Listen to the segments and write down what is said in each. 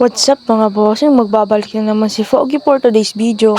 What's up mga bossing? Magbabalik na naman si Foggy for today's video.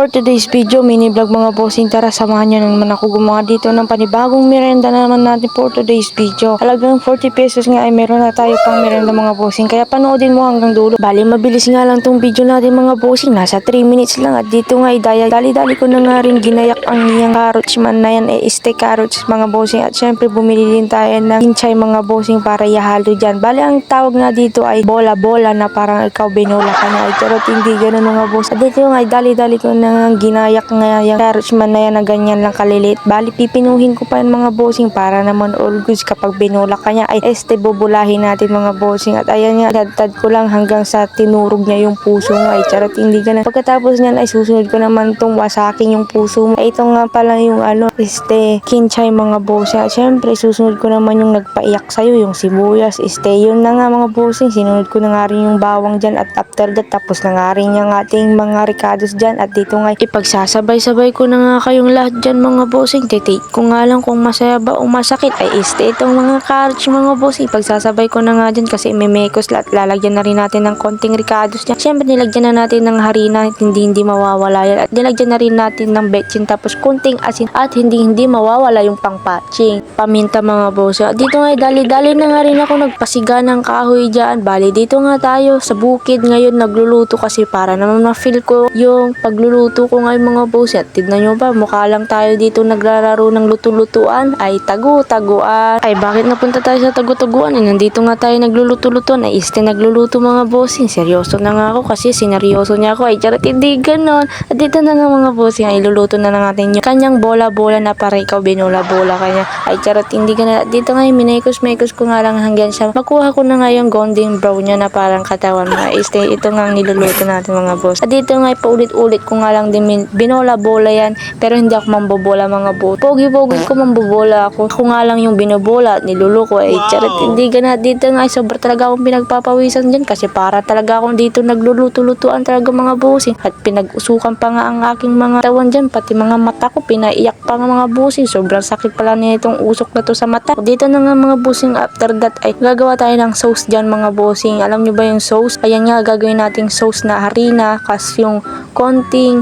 For today's video, mini vlog mga bossing, tara samahan nyo na naman ako gumawa dito ng panibagong merenda na naman natin for today's video. Halagang 40 pesos nga ay meron na tayo pang merenda mga bossing, kaya panoodin mo hanggang dulo. Bali, mabilis nga lang tong video natin mga bossing, nasa 3 minutes lang at dito nga ay daya, dali-dali ko na nga rin ginayak ang niyang carrots man na yan, eh, steak carrots mga bossing at syempre bumili din tayo ng kinchay mga bossing para ihalo dyan. Bali, ang tawag nga dito ay bola-bola na parang ikaw binola ka. Ay, charot, hindi ganun mga boss. At dito nga dali-dali ko na ginayak nga yung carrots man na yan na ganyan lang kalilit. Bali, pipinuhin ko pa yan mga bossing para naman all goods kapag binola ka niya ay este bubulahin natin mga bossing. At ayan nga, dadtad ko lang hanggang sa tinurog niya yung puso mo. Ay, charot, hindi ganun. Pagkatapos niyan ay susunod ko naman tong wasaking yung puso mo. Ay, ito nga pala yung ano, este, kinchay mga bossing. At syempre, susunod ko naman yung nagpaiyak sa'yo, yung sibuyas. Este, yun na nga mga bossing. Sinunod ko na nga rin yung bawang dyan. At after that, tapos na nga rin yung ating mga ricados dyan. At dito nga, ipagsasabay-sabay ko na nga kayong lahat dyan mga bossing. Titake ko nga lang kung masaya ba o masakit. Ay, este, itong mga carrots mga bossing. Ipagsasabay ko na nga dyan kasi mimekos lahat. Lalagyan na rin natin ng konting ricados dyan. Syempre, nilagyan na natin ng harina. at Hindi, hindi mawawala yan. At nilagyan na rin natin ng betchin. Tapos, konting asin. At hindi, hindi mawawala yung pangpatching. Paminta mga bossing. At dito nga, dali-dali na nga rin ako nagpasiga ng kahoy dyan. Bali, dito nga tayo sa bukid ngayon nagluluto kasi para naman ma-feel ko yung pagluluto ko ngayon mga boss. At tignan nyo ba, mukha lang tayo dito naglalaro ng luto-lutuan. Ay, tagu-taguan. Ay, bakit napunta tayo sa tagu-taguan? Ay, nandito nga tayo nagluluto-lutuan. Ay, este nagluluto mga bossing. Seryoso na nga ako kasi sineryoso niya ako. Ay, charot, hindi ganon. At dito na nga mga bossing. Ay, luluto na lang natin yung kanyang bola-bola na para ikaw binola-bola kanya. Ay, charot, hindi ka na. Dito nga yung minekos-mekos ko nga lang hanggang siya. Makuha ko na nga yung brown niya na parang katawan mo. Ay, este, ito nga niluluto natin mga boss. At dito nga, paulit-ulit ko nga lang din binola-bola yan. Pero hindi ako mambobola mga boss. Pogi-pogi ko mambobola ako. Ako nga lang yung binobola at niluluko. Ay, charot, hindi ka na. Dito nga, sobra talaga akong pinagpapawisan dyan kasi para talaga akong dito nagluluto-lutuan talaga mga bossing. At pinag-usukan pa nga ang aking mga tawan dyan. Pati mga mata ko, pinaiyak pa nga mga bossing. Sobrang sakit pala nitong usok na to sa mata. Dito na nga mga bossing after that ay gagawa tayo ng sauce dyan mga bossing. Alam nyo ba yung sauce? Ayan nga, gagawin nating sauce na harina. Kas yung konting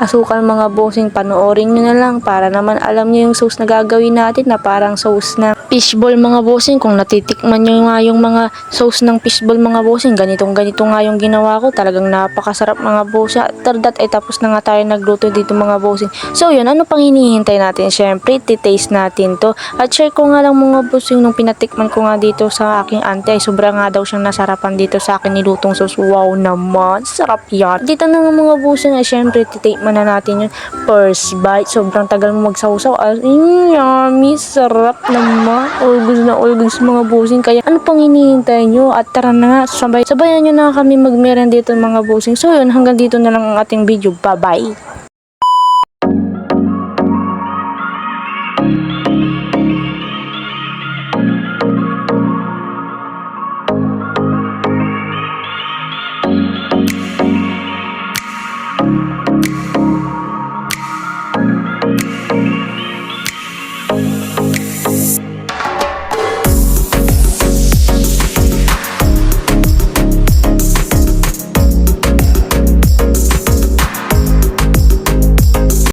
asukal mga bossing. Panoorin nyo na lang para naman alam nyo yung sauce na gagawin natin na parang sauce na fishball mga bossing. Kung natitikman nyo nga yung mga sauce ng fishball mga bossing, ganitong ganito nga yung ginawa ko. Talagang napakasarap mga bossing. After that ay tapos na nga tayo nagluto dito mga bossing. So yun, ano pang hinihintay natin? Siyempre, titaste natin to. At share ko nga lang mga bossing nung pinatikman ko nga dito sa aking auntie. Ay sobra nga daw siyang nasarapan dito sa akin nilutong sauce. Wow naman, sarap yan. Dito na nga mga bossing ay siyempre, titake na natin yun. First bite, sobrang tagal mo magsawsaw. Mm, yummy, sarap naman. All goods na all goods mga bossing. Kaya ano pang hinihintay nyo? At tara na nga, sabay, sabayan nyo na kami magmeran dito mga bossing. So yun, hanggang dito na lang ang ating video. Bye-bye.